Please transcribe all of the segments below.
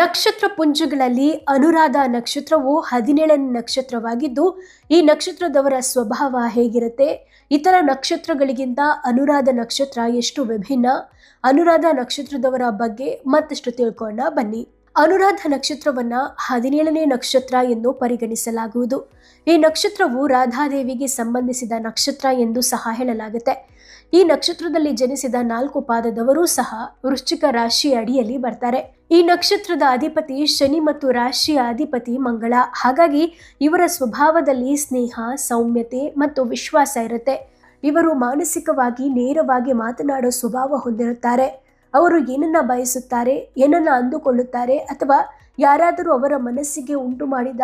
ನಕ್ಷತ್ರ ಪುಂಜಗಳಲ್ಲಿ ಅನುರಾಧ ನಕ್ಷತ್ರವು ಹದಿನೇಳನೇ ನಕ್ಷತ್ರವಾಗಿದ್ದು, ಈ ನಕ್ಷತ್ರದವರ ಸ್ವಭಾವ ಹೇಗಿರುತ್ತೆ? ಇತರ ನಕ್ಷತ್ರಗಳಿಗಿಂತ ಅನುರಾಧ ನಕ್ಷತ್ರ ಎಷ್ಟು ವಿಭಿನ್ನ? ಅನುರಾಧ ನಕ್ಷತ್ರದವರ ಬಗ್ಗೆ ಮತ್ತಷ್ಟು ತಿಳ್ಕೊಂಡ ಬನ್ನಿ. ಅನುರಾಧ ನಕ್ಷತ್ರವನ್ನ ಹದಿನೇಳನೇ ನಕ್ಷತ್ರ ಎಂದು ಪರಿಗಣಿಸಲಾಗುವುದು. ಈ ನಕ್ಷತ್ರವು ರಾಧಾದೇವಿಗೆ ಸಂಬಂಧಿಸಿದ ನಕ್ಷತ್ರ ಎಂದು ಸಹ ಹೇಳಲಾಗುತ್ತೆ. ಈ ನಕ್ಷತ್ರದಲ್ಲಿ ಜನಿಸಿದ ನಾಲ್ಕು ಪಾದದವರು ಸಹ ವೃಶ್ಚಿಕ ರಾಶಿ ಅಡಿಯಲ್ಲಿ ಬರ್ತಾರೆ. ಈ ನಕ್ಷತ್ರದ ಅಧಿಪತಿ ಶನಿ ಮತ್ತು ರಾಶಿಯ ಅಧಿಪತಿ ಮಂಗಳ. ಹಾಗಾಗಿ ಇವರ ಸ್ವಭಾವದಲ್ಲಿ ಸ್ನೇಹ, ಸೌಮ್ಯತೆ ಮತ್ತು ವಿಶ್ವಾಸ ಇರುತ್ತೆ. ಇವರು ಮಾನಸಿಕವಾಗಿ ನೇರವಾಗಿ ಮಾತನಾಡೋ ಸ್ವಭಾವ ಹೊಂದಿರುತ್ತಾರೆ. ಅವರು ಏನನ್ನ ಬಯಸುತ್ತಾರೆ, ಏನನ್ನ ಅಂದುಕೊಳ್ಳುತ್ತಾರೆ ಅಥವಾ ಯಾರಾದರೂ ಅವರ ಮನಸ್ಸಿಗೆ ಉಂಟು ಮಾಡಿದ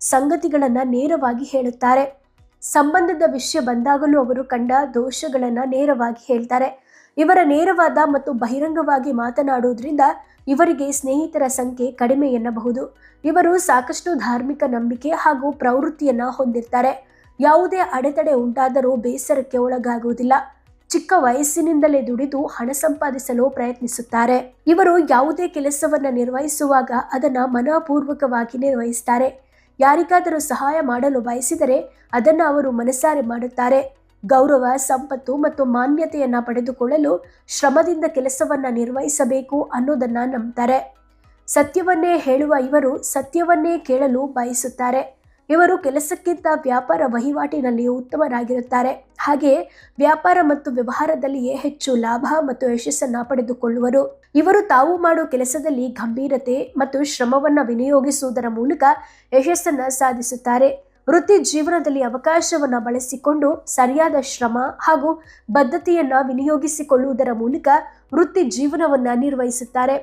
ಸಂಗತಿಗಳನ್ನು ನೇರವಾಗಿ ಹೇಳುತ್ತಾರೆ. ಸಂಬಂಧದ ವಿಷಯ ಬಂದಾಗಲೂ ಅವರು ಕಂಡ ದೋಷಗಳನ್ನು ನೇರವಾಗಿ ಹೇಳ್ತಾರೆ. ಇವರ ನೇರವಾದ ಮತ್ತು ಬಹಿರಂಗವಾಗಿ ಮಾತನಾಡುವುದರಿಂದ ಇವರಿಗೆ ಸ್ನೇಹಿತರ ಸಂಖ್ಯೆ ಕಡಿಮೆ ಎನ್ನಬಹುದು. ಇವರು ಸಾಕಷ್ಟು ಧಾರ್ಮಿಕ ನಂಬಿಕೆ ಹಾಗೂ ಪ್ರವೃತ್ತಿಯನ್ನು ಹೊಂದಿರ್ತಾರೆ. ಯಾವುದೇ ಅಡೆತಡೆ ಉಂಟಾದರೂ ಬೇಸರಕ್ಕೆ ಒಳಗಾಗುವುದಿಲ್ಲ. ಚಿಕ್ಕ ವಯಸ್ಸಿನಿಂದಲೇ ದುಡಿದು ಹಣ ಸಂಪಾದಿಸಲು ಪ್ರಯತ್ನಿಸುತ್ತಾರೆ. ಇವರು ಯಾವುದೇ ಕೆಲಸವನ್ನು ನಿರ್ವಹಿಸುವಾಗ ಅದನ್ನು ಮನಪೂರ್ವಕವಾಗಿ ನಿರ್ವಹಿಸ್ತಾರೆ. ಯಾರಿಗಾದರೂ ಸಹಾಯ ಮಾಡಲು ಬಯಸಿದರೆ ಅದನ್ನು ಅವರು ಮನಸಾರೆ ಮಾಡುತ್ತಾರೆ. ಗೌರವ, ಸಂಪತ್ತು ಮತ್ತು ಮಾನ್ಯತೆಯನ್ನು ಪಡೆದುಕೊಳ್ಳಲು ಶ್ರಮದಿಂದ ಕೆಲಸವನ್ನು ನಿರ್ವಹಿಸಬೇಕು ಅನ್ನೋದನ್ನು ನಂಬ್ತಾರೆ. ಸತ್ಯವನ್ನೇ ಹೇಳುವ ಇವರು ಸತ್ಯವನ್ನೇ ಕೇಳಲು ಬಯಸುತ್ತಾರೆ. ಇವರು ಕೆಲಸಕ್ಕಿಂತ ವ್ಯಾಪಾರ ವಹಿವಾಟಿನಲ್ಲಿಯೂ ಉತ್ತಮರಾಗಿರುತ್ತಾರೆ. ಹಾಗೆಯೇ ವ್ಯಾಪಾರ ಮತ್ತು ವ್ಯವಹಾರದಲ್ಲಿಯೇ ಹೆಚ್ಚು ಲಾಭ ಮತ್ತು ಯಶಸ್ಸನ್ನ ಪಡೆದುಕೊಳ್ಳುವರು. ಇವರು ತಾವು ಮಾಡುವ ಕೆಲಸದಲ್ಲಿ ಗಂಭೀರತೆ ಮತ್ತು ಶ್ರಮವನ್ನು ವಿನಿಯೋಗಿಸುವುದರ ಮೂಲಕ ಯಶಸ್ಸನ್ನು ಸಾಧಿಸುತ್ತಾರೆ. ವೃತ್ತಿ ಜೀವನದಲ್ಲಿ ಅವಕಾಶವನ್ನು ಬಳಸಿಕೊಂಡು ಸರಿಯಾದ ಶ್ರಮ ಹಾಗೂ ಬದ್ಧತೆಯನ್ನು ವಿನಿಯೋಗಿಸಿಕೊಳ್ಳುವುದರ ಮೂಲಕ ವೃತ್ತಿ ಜೀವನವನ್ನು ನಿರ್ವಹಿಸುತ್ತಾರೆ.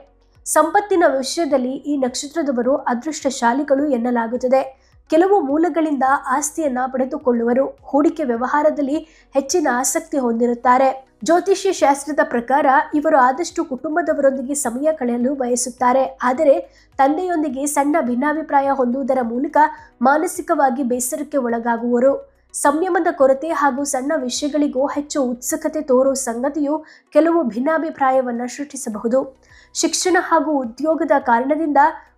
ಸಂಪತ್ತಿನ ವಿಷಯದಲ್ಲಿ ಈ ನಕ್ಷತ್ರದವರು ಅದೃಷ್ಟಶಾಲಿಗಳು ಎನ್ನಲಾಗುತ್ತದೆ. ಕೆಲವು ಮೂಲಗಳಿಂದ ಆಸ್ತಿಯನ್ನ ಪಡೆದುಕೊಳ್ಳುವರು ಹೂಡಿಕೆ ವ್ಯವಹಾರದಲ್ಲಿ ಹೆಚ್ಚಿನ ಆಸಕ್ತಿ ಹೊಂದಿರುತ್ತಾರೆ. ಜ್ಯೋತಿಷ್ಯ ಶಾಸ್ತ್ರದ ಪ್ರಕಾರ ಇವರು ಆದಷ್ಟು ಕುಟುಂಬದವರೊಂದಿಗೆ ಸಮಯ ಕಳೆಯಲು ಬಯಸುತ್ತಾರೆ. ಆದರೆ ತಂದೆಯೊಂದಿಗೆ ಸಣ್ಣ ಭಿನ್ನಾಭಿಪ್ರಾಯ ಹೊಂದುವುದರ ಮೂಲಕ ಮಾನಸಿಕವಾಗಿ ಬೇಸರಕ್ಕೆ ಒಳಗಾಗುವರು. ಸಂಯಮದ ಕೊರತೆ ಹಾಗೂ ಸಣ್ಣ ವಿಷಯಗಳಿಗೂ ಹೆಚ್ಚು ಉತ್ಸುಕತೆ ತೋರುವ ಸಂಗತಿಯು ಕೆಲವು ಭಿನ್ನಾಭಿಪ್ರಾಯವನ್ನು ಸೃಷ್ಟಿಸಬಹುದು. ಶಿಕ್ಷಣ ಹಾಗೂ ಉದ್ಯೋಗದ ಕಾರಣದಿಂದ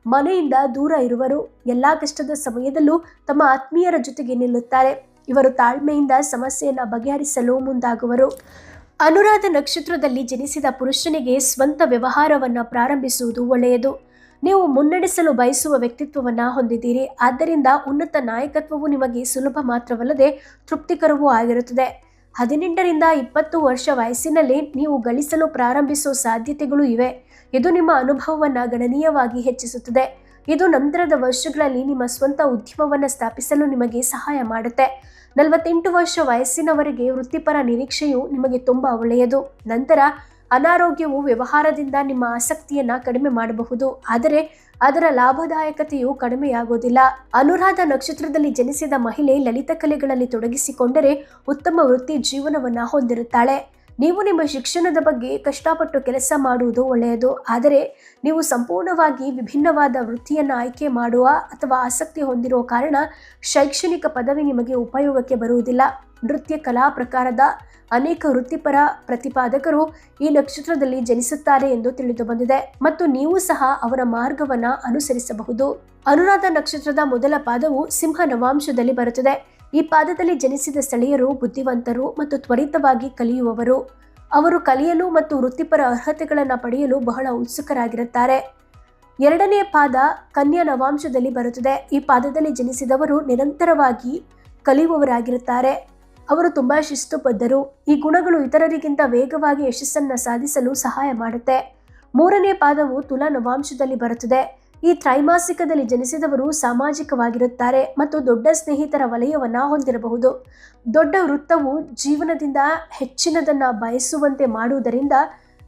ಮನೆಯಿಂದ ದೂರ ಇರುವರು. ಎಲ್ಲಾ ಕಷ್ಟದ ಸಮಯದಲ್ಲೂ ತಮ್ಮ ಆತ್ಮೀಯರ ಜೊತೆಗೆ ನಿಲ್ಲುತ್ತಾರೆ. ಇವರು ತಾಳ್ಮೆಯಿಂದ ಸಮಸ್ಯೆಯನ್ನು ಬಗೆಹರಿಸಲು ಮುಂದಾಗುವರು. ಅನುರಾಧ ನಕ್ಷತ್ರದಲ್ಲಿ ಜನಿಸಿದ ಪುರುಷನಿಗೆ ಸ್ವಂತ ವ್ಯವಹಾರವನ್ನು ಪ್ರಾರಂಭಿಸುವುದು ಒಳ್ಳೆಯದು. ನೀವು ಮುನ್ನಡೆಸಲು ಬಯಸುವ ವ್ಯಕ್ತಿತ್ವವನ್ನು ಹೊಂದಿದ್ದೀರಿ. ಆದ್ದರಿಂದ ಉನ್ನತ ನಾಯಕತ್ವವು ನಿಮಗೆ ಸುಲಭ ಮಾತ್ರವಲ್ಲದೆ ತೃಪ್ತಿಕರವೂ ಆಗಿರುತ್ತದೆ. ಹದಿನೆಂಟರಿಂದ ಇಪ್ಪತ್ತು ವರ್ಷ ವಯಸ್ಸಿನಲ್ಲಿ ನೀವು ಗಳಿಸಲು ಪ್ರಾರಂಭಿಸುವ ಸಾಧ್ಯತೆಗಳು ಇವೆ. ಇದು ನಿಮ್ಮ ಅನುಭವವನ್ನು ಗಣನೀಯವಾಗಿ ಹೆಚ್ಚಿಸುತ್ತದೆ. ಇದು ನಂತರದ ವರ್ಷಗಳಲ್ಲಿ ನಿಮ್ಮ ಸ್ವಂತ ಉದ್ಯಮವನ್ನು ಸ್ಥಾಪಿಸಲು ನಿಮಗೆ ಸಹಾಯ ಮಾಡುತ್ತೆ. ನಲವತ್ತೆಂಟು ವರ್ಷ ವಯಸ್ಸಿನವರೆಗೆ ವೃತ್ತಿಪರ ನಿರೀಕ್ಷೆಯು ನಿಮಗೆ ತುಂಬ ಒಳ್ಳೆಯದು. ನಂತರ ಅನಾರೋಗ್ಯವು ವ್ಯವಹಾರದಿಂದ ನಿಮ್ಮ ಆಸಕ್ತಿಯನ್ನ ಕಡಿಮೆ ಮಾಡಬಹುದು. ಆದರೆ ಅದರ ಲಾಭದಾಯಕತೆಯು ಕಡಿಮೆಯಾಗುವುದಿಲ್ಲ ಅನುರಾಧ ನಕ್ಷತ್ರದಲ್ಲಿ ಜನಿಸಿದ ಮಹಿಳೆ ಲಲಿತ ಕಲೆಗಳಲ್ಲಿ ತೊಡಗಿಸಿಕೊಂಡರೆ ಉತ್ತಮ ವೃತ್ತಿ ಜೀವನವನ್ನ ಹೊಂದಿರುತ್ತಾಳೆ. ನೀವು ನಿಮ್ಮ ಶಿಕ್ಷಣದ ಬಗ್ಗೆ ಕಷ್ಟಪಟ್ಟು ಕೆಲಸ ಮಾಡುವುದು ಒಳ್ಳೆಯದು, ಆದರೆ ನೀವು ಸಂಪೂರ್ಣವಾಗಿ ವಿಭಿನ್ನವಾದ ವೃತ್ತಿಯನ್ನು ಆಯ್ಕೆ ಮಾಡುವ ಅಥವಾ ಆಸಕ್ತಿ ಹೊಂದಿರುವ ಕಾರಣ ಶೈಕ್ಷಣಿಕ ಪದವಿ ನಿಮಗೆ ಉಪಯೋಗಕ್ಕೆ ಬರುವುದಿಲ್ಲ. ನೃತ್ಯ ಕಲಾ ಪ್ರಕಾರದ ಅನೇಕ ವೃತ್ತಿಪರ ಪ್ರತಿಪಾದಕರು ಈ ನಕ್ಷತ್ರದಲ್ಲಿ ಜನಿಸುತ್ತಾರೆ ಎಂದು ತಿಳಿದು ಬಂದಿದೆ. ಮತ್ತು ನೀವು ಸಹ ಅವರ ಮಾರ್ಗವನ್ನ ಅನುಸರಿಸಬಹುದು. ಅನುರಾಧ ನಕ್ಷತ್ರದ ಮೊದಲ ಪಾದವು ಸಿಂಹ ನವಾಂಶದಲ್ಲಿ ಬರುತ್ತದೆ. ಈ ಪಾದದಲ್ಲಿ ಜನಿಸಿದ ಸ್ಥಳೀಯರು, ಬುದ್ಧಿವಂತರು ಮತ್ತು ತ್ವರಿತವಾಗಿ ಕಲಿಯುವವರು. ಅವರು ಕಲಿಯಲು ಮತ್ತು ವೃತ್ತಿಪರ ಅರ್ಹತೆಗಳನ್ನು ಪಡೆಯಲು ಬಹಳ ಉತ್ಸುಕರಾಗಿರುತ್ತಾರೆ. ಎರಡನೇ ಪಾದ ಕನ್ಯಾ ನವಾಂಶದಲ್ಲಿ ಬರುತ್ತದೆ. ಈ ಪಾದದಲ್ಲಿ ಜನಿಸಿದವರು ನಿರಂತರವಾಗಿ ಕಲಿಯುವವರಾಗಿರುತ್ತಾರೆ. ಅವರು ತುಂಬ ಶಿಸ್ತುಬದ್ಧರು. ಈ ಗುಣಗಳು ಇತರರಿಗಿಂತ ವೇಗವಾಗಿ ಯಶಸ್ಸನ್ನು ಸಾಧಿಸಲು ಸಹಾಯ ಮಾಡುತ್ತೆ. ಮೂರನೇ ಪಾದವು ತುಲಾ ನವಾಂಶದಲ್ಲಿ ಬರುತ್ತದೆ. ಈ ತ್ರೈಮಾಸಿಕದಲ್ಲಿ ಜನಿಸಿದವರು ಸಾಮಾಜಿಕವಾಗಿರುತ್ತಾರೆ ಮತ್ತು ದೊಡ್ಡ ಸ್ನೇಹಿತರ ವಲಯವನ್ನ ಹೊಂದಿರಬಹುದು. ದೊಡ್ಡ ವೃತ್ತವು ಜೀವನದಿಂದ ಹೆಚ್ಚಿನದನ್ನ ಬಯಸುವಂತೆ ಮಾಡುವುದರಿಂದ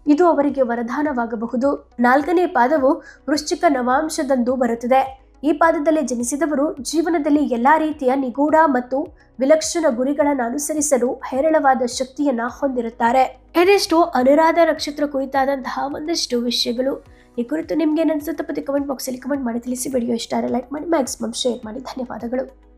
ಇದು ಅವರಿಗೆ ವರದಾನವಾಗಬಹುದು. ನಾಲ್ಕನೇ ಪಾದವು ವೃಶ್ಚಿಕ ನವಾಂಶದಂದು ಬರುತ್ತದೆ. ಈ ಪಾದದಲ್ಲಿ ಜನಿಸಿದವರು ಜೀವನದಲ್ಲಿ ಎಲ್ಲಾ ರೀತಿಯ ನಿಗೂಢ ಮತ್ತು ವಿಲಕ್ಷಣ ಗುರಿಗಳನ್ನು ಅನುಸರಿಸಲು ಹೇರಳವಾದ ಶಕ್ತಿಯನ್ನ ಹೊಂದಿರುತ್ತಾರೆ. ಇದಿಷ್ಟು ಅನುರಾಧ ನಕ್ಷತ್ರ ಕುರಿತಾದಂತಹ ಒಂದಷ್ಟು ವಿಷಯಗಳು. ಈ ಕುರಿತು ನಿಮ್ಗೆ ಅನಿಸುತ್ತೆ ಪತಿ ಕಮೆಂಟ್ ಬಾಕ್ಸಲ್ಲಿ ಕಮೆಂಟ್ ಮಾಡಿ ತಿಳಿಸಿ. ವಿಡಿಯೋ ಇಷ್ಟ ಲೈಕ್ ಮಾಡಿ ಮ್ಯಾಕ್ಸಿಮಮ್ ಶೇರ್ ಮಾಡಿ. ಧನ್ಯವಾದಗಳು.